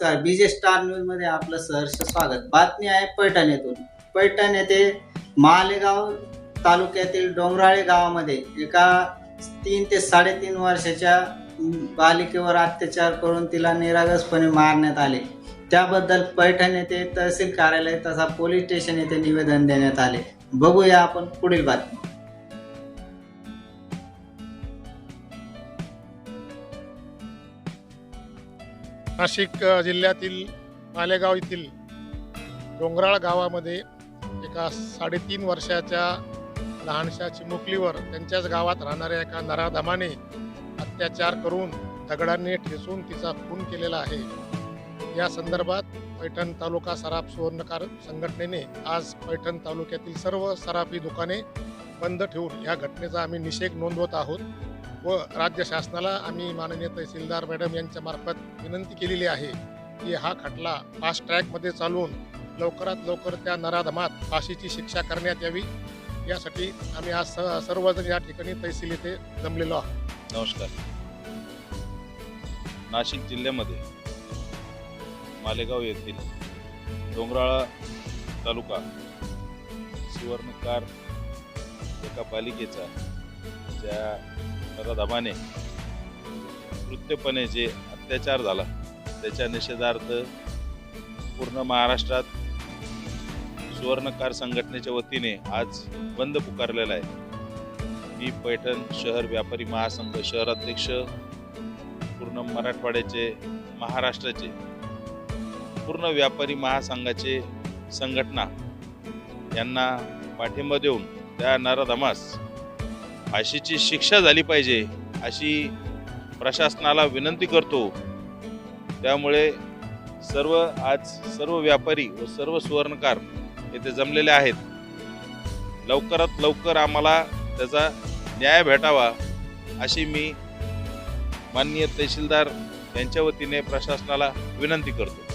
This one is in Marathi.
नमस्कार. बीजे स्टार न्यूजमध्ये आपलं सहर्ष स्वागत. बातमी आहे पैठण येथून. पैठण येथे मालेगाव तालुक्यातील डोंगराळे गावामध्ये एका तीन ते साडेतीन वर्षाच्या बालिकेवर अत्याचार करून तिला निरागसपणे मारण्यात आले. त्याबद्दल पैठण येथे तहसील कार्यालय तसा पोलीस स्टेशन येथे निवेदन देण्यात आले. बघूया आपण पुढील बातमी. नाशिक जिल्ह्यातील मालेगाव येथील डोंगराळ गावामध्ये एका साडेतीन वर्षाच्या लहानशा चिमुकलीवर त्यांच्याच गावात राहणाऱ्या एका नराधमाने अत्याचार करून दगडांनी ठेचून तिचा खून केलेला आहे. या संदर्भात पैठण तालुका सराफ सुवर्णकार संघटनेने आज पैठण तालुक्यातील सर्व सराफी दुकाने बंद ठेवून या घटनेचा आम्ही निषेध नोंदवत आहोत. व राज्य शासनाला आम्ही माननीय तहसीलदार मॅडम यांच्या मार्फत विनंती केलेली आहे की हा खटला फास्ट ट्रॅकमध्ये चालवून लवकरात लवकर त्या नराधमात फाशीची शिक्षा करण्यात यावी. यासाठी आम्ही आज स- सर्वजण या ठिकाणी तहसील येथे जमलेलो आहोत. नमस्कार. नाशिक जिल्ह्यामध्ये मालेगाव येथील डोंगराळा तालुका सुवर्णकार एका पालिकेचा ज्या नराधमाने कृत्यपणे जे अत्याचार झाला त्याच्या निषेधार्थ पूर्ण महाराष्ट्रात सुवर्णकार संघटनेच्या वतीने आज बंद पुकारलेला आहे. मी पैठण शहर व्यापारी महासंघ शहराध्यक्ष पूर्ण मराठवाड्याचे महाराष्ट्राचे पूर्ण व्यापारी महासंघाचे संघटना यांना पाठिंबा देऊन त्या नरधमास फाशीची शिक्षा झाली पाहिजे अशी प्रशासनाला विनंती करतो. त्यामुळे सर्व आज सर्व व्यापारी व सर्व सुवर्णकार येथे जमलेले आहेत. लवकरात लवकर आम्हाला त्याचा न्याय भेटावा अशी मी माननीय तहसीलदार यांच्या वतीने प्रशासनाला विनंती करतो.